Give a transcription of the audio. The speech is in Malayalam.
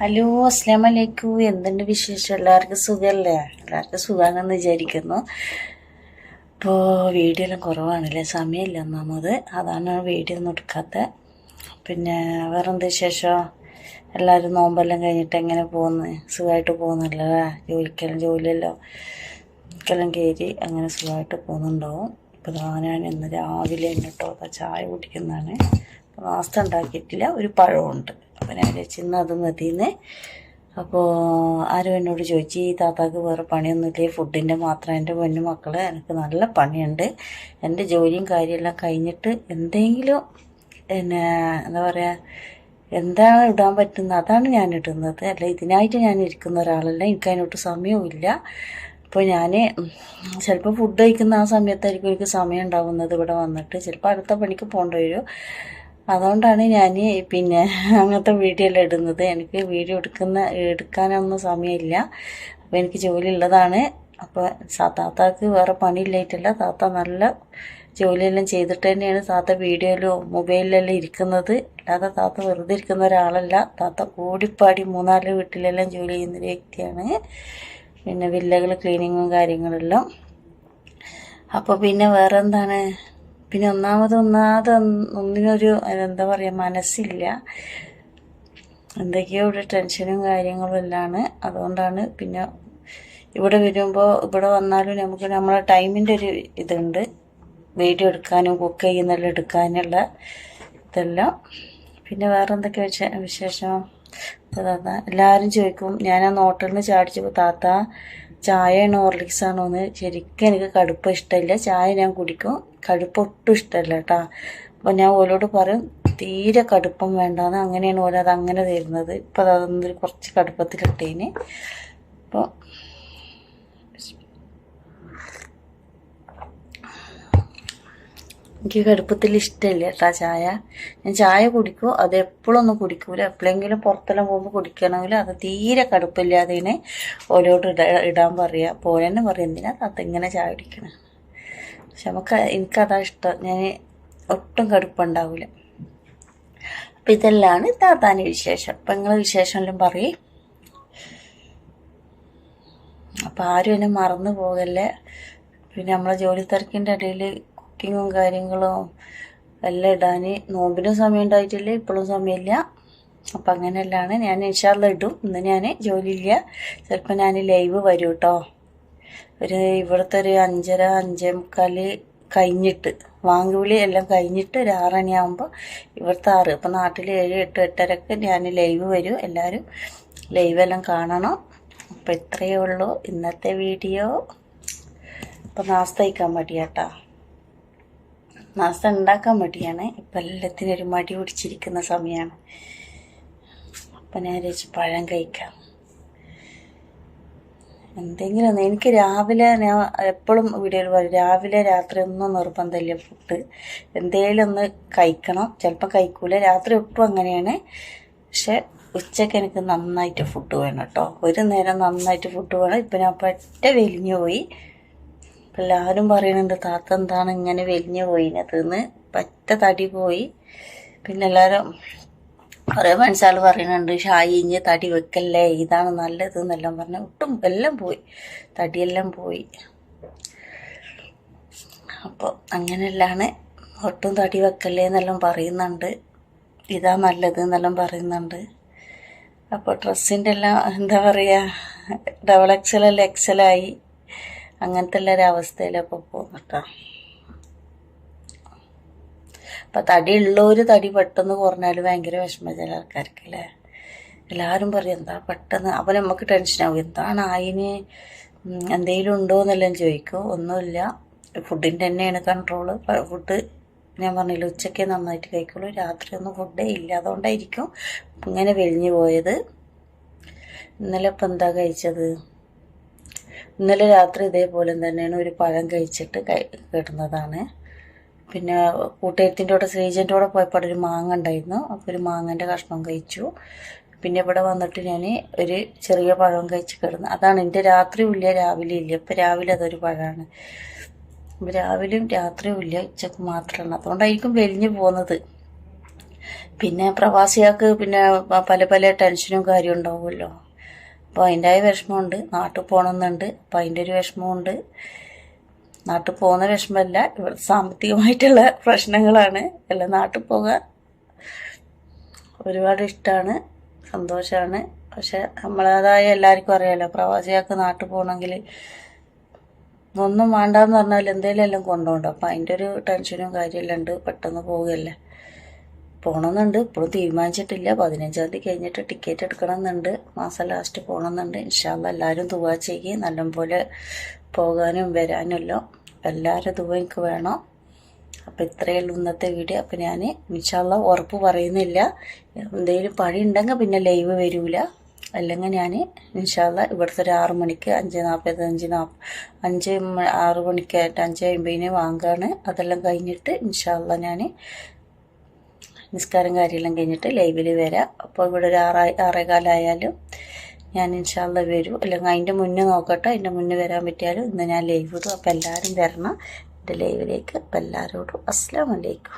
ഹലോ അസ്ലാം വലൈക്കു എന്തുണ്ട് വിശേഷം? എല്ലാവർക്കും സുഖമല്ലേ എല്ലാവർക്കും സുഖമാണെന്ന് വിചാരിക്കുന്നു. ഇപ്പോൾ വീഡിയോ എല്ലാം കുറവാണല്ലേ? സമയമില്ല ഒന്നാമത്. അതാണ് വീഡിയോ ഒന്നും എടുക്കാത്ത. പിന്നെ വേറെന്ത് വിശേഷം? എല്ലാവരും നോമ്പെല്ലാം കഴിഞ്ഞിട്ട് എങ്ങനെ പോകുന്നു? സുഖമായിട്ട് പോകുന്നല്ലേ ജോലിക്കെല്ലാം ജോലിയെല്ലാം ഒക്കെല്ലാം കയറി അങ്ങനെ സുഖമായിട്ട് പോകുന്നുണ്ടാവും. ഇപ്പോൾ ഞാൻ ഇന്ന് രാവിലെ കേട്ടോ അതാ ചായ കുടിക്കുന്നതാണ്. അപ്പോൾ നാസ്ത ഉണ്ടാക്കിയിട്ടില്ല ഒരു പഴമുണ്ട് അപ്പോൾ ഞാൻ ചിന്ന അത് മതിയെന്ന്. അപ്പോൾ ആരും എന്നോട് ചോദിച്ചു ഈ താത്താക്ക് വേറെ പണിയൊന്നുമില്ലേ? ഫുഡിന്റെ മാത്രം എന്റെ പൊന്നു മക്കളെ എനിക്ക് നല്ല പണിയുണ്ട്. എന്റെ ജോലിയും കാര്യമെല്ലാം കഴിഞ്ഞിട്ട് എന്തെങ്കിലും പിന്നെ എന്താ പറയുക എന്താണ് ഇടാൻ പറ്റുന്നത്? അതാണ് ഞാൻ ഇടുന്നത്. അല്ല ഇതിനായിട്ട് ഞാൻ ഇരിക്കുന്ന ഒരാളല്ല. എനിക്ക് സമയവും സമയവുമില്ല. അപ്പോൾ ഞാൻ ചിലപ്പോൾ ഫുഡ് കഴിക്കുന്ന ആ സമയത്തായിരിക്കും എനിക്ക് സമയം ഉണ്ടാവുന്നത് ഇവിടെ വന്നിട്ട്. ചിലപ്പോൾ അടുത്ത പണിക്ക് പോകേണ്ടി വരും. അതുകൊണ്ടാണ് ഞാൻ പിന്നെ അങ്ങനത്തെ വീഡിയോ എല്ലാം ഇടുന്നത്. എനിക്ക് വീഡിയോ എടുക്കുന്ന എടുക്കാനൊന്നും സമയമില്ല. അപ്പോൾ എനിക്ക് ജോലി ഉള്ളതാണ്. അപ്പോൾ താത്താക്ക് വേറെ പണിയില്ലായിട്ടല്ല. താത്ത നല്ല ജോലിയെല്ലാം ചെയ്തിട്ട് തന്നെയാണ് താത്ത വീഡിയോയിലോ മൊബൈലിലെല്ലാം ഇരിക്കുന്നത്. അല്ലാതെ താത്ത വെറുതെ ഇരിക്കുന്ന ഒരാളല്ല. താത്ത കൂടിപ്പാടി മൂന്നാൽ വീട്ടിലെല്ലാം ജോലി ചെയ്യുന്ന ഒരു വ്യക്തിയാണ് പിന്നെ വില്ലകൾ ക്ലീനിങ്ങും കാര്യങ്ങളെല്ലാം. അപ്പോൾ പിന്നെ വേറെ എന്താണ് പിന്നെ ഒന്നാമത് ഒന്നാമത് ഒന്നിനൊരു എന്താ പറയുക മനസ്സില്ല. എന്തൊക്കെയോ ഇവിടെ ടെൻഷനും കാര്യങ്ങളും എല്ലാമാണ് അതുകൊണ്ടാണ് പിന്നെ ഇവിടെ വരുമ്പോൾ ഇവിടെ വന്നാലും നമുക്ക് നമ്മളെ ടൈമിന്റെ ഒരു ഇതുണ്ട്. വീഡിയോ എടുക്കാനും കുക്ക് ചെയ്യുന്നെല്ലാം എടുക്കാനുള്ള ഇതെല്ലാം. പിന്നെ വേറെ എന്തൊക്കെ വിശേഷം? താത്ത എല്ലാവരും ചോദിക്കും ഞാൻ ആ നോട്ടിൽ നിന്ന് ചാടിച്ചപ്പോൾ താത്ത ചായയാണോ ആണോ എന്ന്? ശരിക്കും എനിക്ക് കടുപ്പ് ഇഷ്ടമില്ല. ചായ ഞാൻ കുടിക്കും. കടുപ്പ് ഒട്ടും ഇഷ്ടമല്ല കേട്ടോ. അപ്പോൾ ഞാൻ ഓലോട് പറയും തീരെ കടുപ്പം വേണ്ടാന്ന്. അങ്ങനെയാണ് ഓരോ അത് അങ്ങനെ തരുന്നത്. ഇപ്പോൾ അതൊന്നും കുറച്ച് കടുപ്പത്തിലിട്ടേന്. അപ്പോൾ എനിക്ക് കടുപ്പത്തിൽ ഇഷ്ടമില്ല കേട്ടോ ചായ. ഞാൻ ചായ കുടിക്കും അത് എപ്പോഴൊന്നും കുടിക്കൂല. എപ്പോഴെങ്കിലും പുറത്തെല്ലാം പോകുമ്പോൾ കുടിക്കണമെങ്കിൽ അത് തീരെ കടുപ്പില്ലാതെ ഓരോട് ഇട ഇടാൻ പറയുക പോലെന്നെ പറയും എന്തിനാ താത്ത ഇങ്ങനെ ചായ കുടിക്കണം? പക്ഷെ നമുക്ക് എനിക്കതാ ഇഷ്ടം. ഞാൻ ഒട്ടും കടുപ്പുണ്ടാവില്ല അപ്പം ഇതെല്ലാമാണ് താത്താന്റെ വിശേഷം. അപ്പം നിങ്ങൾ വിശേഷമെല്ലാം പറയും. അപ്പം ആരും എന്നെ മറന്നു പോകല്ലേ? പിന്നെ നമ്മളെ ജോലി തിരക്കിന്റെ ഇടയിൽ കുക്കിങ്ങും കാര്യങ്ങളും എല്ലാം ഇടാൻ നോമ്പിനും സമയം ഉണ്ടായിട്ടില്ല ഇപ്പോഴും സമയമില്ല. അപ്പം അങ്ങനെയല്ലാണ്. ഞാൻ ഇൻഷാല്ല ഇടും. ഇന്ന് ഞാൻ ജോലിയില്ല. ചിലപ്പോൾ ഞാൻ ലൈവ് വരും കേട്ടോ ഒരു ഇവിടുത്തെ ഒരു അഞ്ചര അഞ്ചേ മുക്കാൽ കഴിഞ്ഞിട്ട് വാങ്ങുവിളി എല്ലാം കഴിഞ്ഞിട്ട് ഒരു ആറണിയാകുമ്പോൾ ഇവിടുത്തെ ആറ് അപ്പം നാട്ടിൽ ഏഴ് എട്ട് എട്ടരക്ക് ഞാൻ ലൈവ് വരും. എല്ലാവരും ലൈവ് എല്ലാം കാണണം. അപ്പം ഇത്രയേ ഉള്ളൂ. ഇന്നത്തെ വീഡിയോ. അപ്പം നാസ്തയിക്കാൻ മടിയാട്ടാ. നാസ്ത ഉണ്ടാക്കാൻ മടിയാണ്. ഇപ്പം എല്ലാത്തിനും ഒരു മടി പിടിച്ചിരിക്കുന്ന സമയമാണ് അപ്പം ഞാൻ വിചാരിച്ചു പഴം കഴിക്കാം. എന്തെങ്കിലും ഒന്ന് എനിക്ക് രാവിലെ ഞാൻ എപ്പോഴും വീഡിയോയിൽ പറയും രാവിലെ രാത്രി ഒന്നും നിർബന്ധമില്ല ഫുഡ് എന്തെങ്കിലും ഒന്ന് കഴിക്കണം. ചിലപ്പോൾ കഴിക്കൂല. രാത്രി ഒട്ടും അങ്ങനെയാണ്. പക്ഷെ ഉച്ചയ്ക്ക് എനിക്ക് നന്നായിട്ട് ഫുഡ് വേണം കേട്ടോ ഒരു നേരം നന്നായിട്ട് ഫുഡ് വേണം. ഇപ്പം ഞാൻ പറ്റ വെലിഞ്ഞു പോയി. എല്ലാവരും പറയുന്നുണ്ട് താത്ത എന്താണ് ഇങ്ങനെ വെലിഞ്ഞു പോയിനതെന്ന്? പറ്റ തടി പോയി. പിന്നെ എല്ലാവരും കുറേ മനസ്സാൾ പറയുന്നുണ്ട് ഷായി ഇഞ്ഞ് തടി വെക്കല്ലേ? ഇതാണ് നല്ലത് എന്നെല്ലാം പറഞ്ഞ്. ഒട്ടും എല്ലാം പോയി. തടിയെല്ലാം പോയി. അപ്പോൾ അങ്ങനെയല്ലാണ് ഒട്ടും തടി വെക്കല്ലേ എന്നെല്ലാം പറയുന്നുണ്ട്. ഇതാ നല്ലത് എന്നെല്ലാം പറയുന്നുണ്ട്. അപ്പോൾ ഡ്രസ്സിന്റെ എല്ലാം എന്താ പറയുക ഡബിൾ എക്സൽ അല്ല എക്സലായി. അങ്ങനത്തെ ഒരു പോകുന്നു കേട്ടോ അപ്പം തടി ഉള്ളൊരു തടി പെട്ടെന്ന് കുറഞ്ഞാൽ ഭയങ്കര വിഷമം ചില ആൾക്കാർക്ക് അല്ലേ എല്ലാവരും പറയും എന്താ പെട്ടെന്ന്? അപ്പം നമുക്ക് ടെൻഷനാവും. എന്താണ് ആയിന്? എന്തെങ്കിലും ഉണ്ടോ എന്നെല്ലാം ചോദിക്കും. ഒന്നുമില്ല. ഫുഡിന്റെ തന്നെയാണ് കൺട്രോൾ. ഫുഡ് ഞാൻ പറഞ്ഞില്ല ഉച്ചയ്ക്ക് നന്നായിട്ട് കഴിക്കുള്ളൂ. രാത്രി ഒന്നും ഫുഡേ ഇല്ല. അതുകൊണ്ടായിരിക്കും ഇങ്ങനെ വെളിഞ്ഞു പോയത്. ഇന്നലെ ഇപ്പം എന്താ കഴിച്ചത്? ഇന്നലെ രാത്രി ഇതേപോലെ തന്നെയാണ് ഒരു പഴം കഴിച്ചിട്ട് കഴി കിടന്നതാണ്. പിന്നെ കൂട്ടുകാരത്തിന്റെ കൂടെ ശ്രീജന്റെ കൂടെ പോയപ്പോൾ ഒരു മാങ്ങ ഉണ്ടായിരുന്നു. അപ്പോൾ ഒരു മാങ്ങന്റെ കഷ്ണം കഴിച്ചു. പിന്നെ ഇവിടെ വന്നിട്ട് ഞാൻ ഒരു ചെറിയ പഴം കഴിച്ച് കിടന്നു. അതാണ് എന്റെ രാത്രിയും ഇല്ല രാവിലെ ഇല്ല. ഇപ്പം രാവിലെ അതൊരു പഴമാണ്. രാവിലെയും രാത്രിയും ഇല്ല ഉച്ചയ്ക്ക് മാത്രമാണ്. അതുകൊണ്ടായിരിക്കും വെലിഞ്ഞു പോകുന്നത്. പിന്നെ പ്രവാസികൾക്ക് പിന്നെ പല പല ടെൻഷനും കാര്യവും ഉണ്ടാവുമല്ലോ. അപ്പോൾ അതിന്റെതായ വിഷമമുണ്ട് നാട്ടിൽ പോകണമെന്നുണ്ട് അപ്പോൾ അതിന്റെ ഒരു വിഷമമുണ്ട് നാട്ടിൽ പോകുന്ന വിഷമമല്ല ഇവിടെ സാമ്പത്തികമായിട്ടുള്ള പ്രശ്നങ്ങളാണ്. എല്ലാം നാട്ടിൽ പോകാൻ ഒരുപാട് ഇഷ്ടമാണ് സന്തോഷമാണ് പക്ഷെ നമ്മളേതായ എല്ലാവർക്കും അറിയാമല്ലോ പ്രവാസികൾക്ക് നാട്ടിൽ പോകണമെങ്കിൽ ഒന്നും വേണ്ടാന്ന് പറഞ്ഞാൽ എന്തെങ്കിലും എല്ലാം കൊണ്ടുപോകണ്ട അപ്പം അതിന്റെ ഒരു ടെൻഷനും കാര്യമെല്ലാം ഉണ്ട് പെട്ടെന്ന് പോവുകയല്ലേ പോകണമെന്നുണ്ട് ഇപ്പോഴും തീരുമാനിച്ചിട്ടില്ല. പതിനഞ്ചാം തീയതി കഴിഞ്ഞിട്ട് ടിക്കറ്റ് എടുക്കണമെന്നുണ്ട് മാസം ലാസ്റ്റ് പോകണമെന്നുണ്ട് ഇൻഷാല്ല എല്ലാവരും ദുവാ ചെയ്യുകയും നല്ലപോലെ പോകാനും വരാനുമല്ലോ. എല്ലാവരും ദുവ എനിക്ക് വേണം. അപ്പം ഇത്രയേ ഉള്ളൂ ഇന്നത്തെ വീഡിയോ അപ്പം ഞാൻ ഇൻഷാല്ല ഉറപ്പ് പറയുന്നില്ല. എന്തെങ്കിലും പണി ഉണ്ടെങ്കിൽ പിന്നെ ലൈവ് വരില്ല അല്ലെങ്കിൽ ഞാൻ ഇൻഷാല്ല ഇവിടുത്തെ ഒരു ആറ് മണിക്ക് അഞ്ച് നാൽപ്പത് അഞ്ച് നാപ്പ് അഞ്ച് ആറ് മണിക്കായിട്ട് അഞ്ച് അമ്പതിന് വാങ്ങുകയാണ് അതെല്ലാം കഴിഞ്ഞിട്ട് ഇൻഷാല്ല ഞാൻ നിസ്കാരം കാര്യമെല്ലാം കഴിഞ്ഞിട്ട് ലൈവിൽ വരാം. അപ്പോൾ ഇവിടെ ഒരു ആറ് ആറേകാലായാലും ഞാൻ ഇൻഷാല്ല വരും. അല്ലെങ്കിൽ അതിന്റെ മുന്നേ നോക്കട്ടെ. അതിന്റെ മുന്നേ വരാൻ പറ്റിയാലും ഇന്ന് ഞാൻ ലൈവ് ഇടും. അപ്പോൾ എല്ലാവരും വരണം. എന്റെ ലൈവിലേക്ക് അപ്പോൾ എല്ലാവരോടും അസ്സാം വലൈക്കും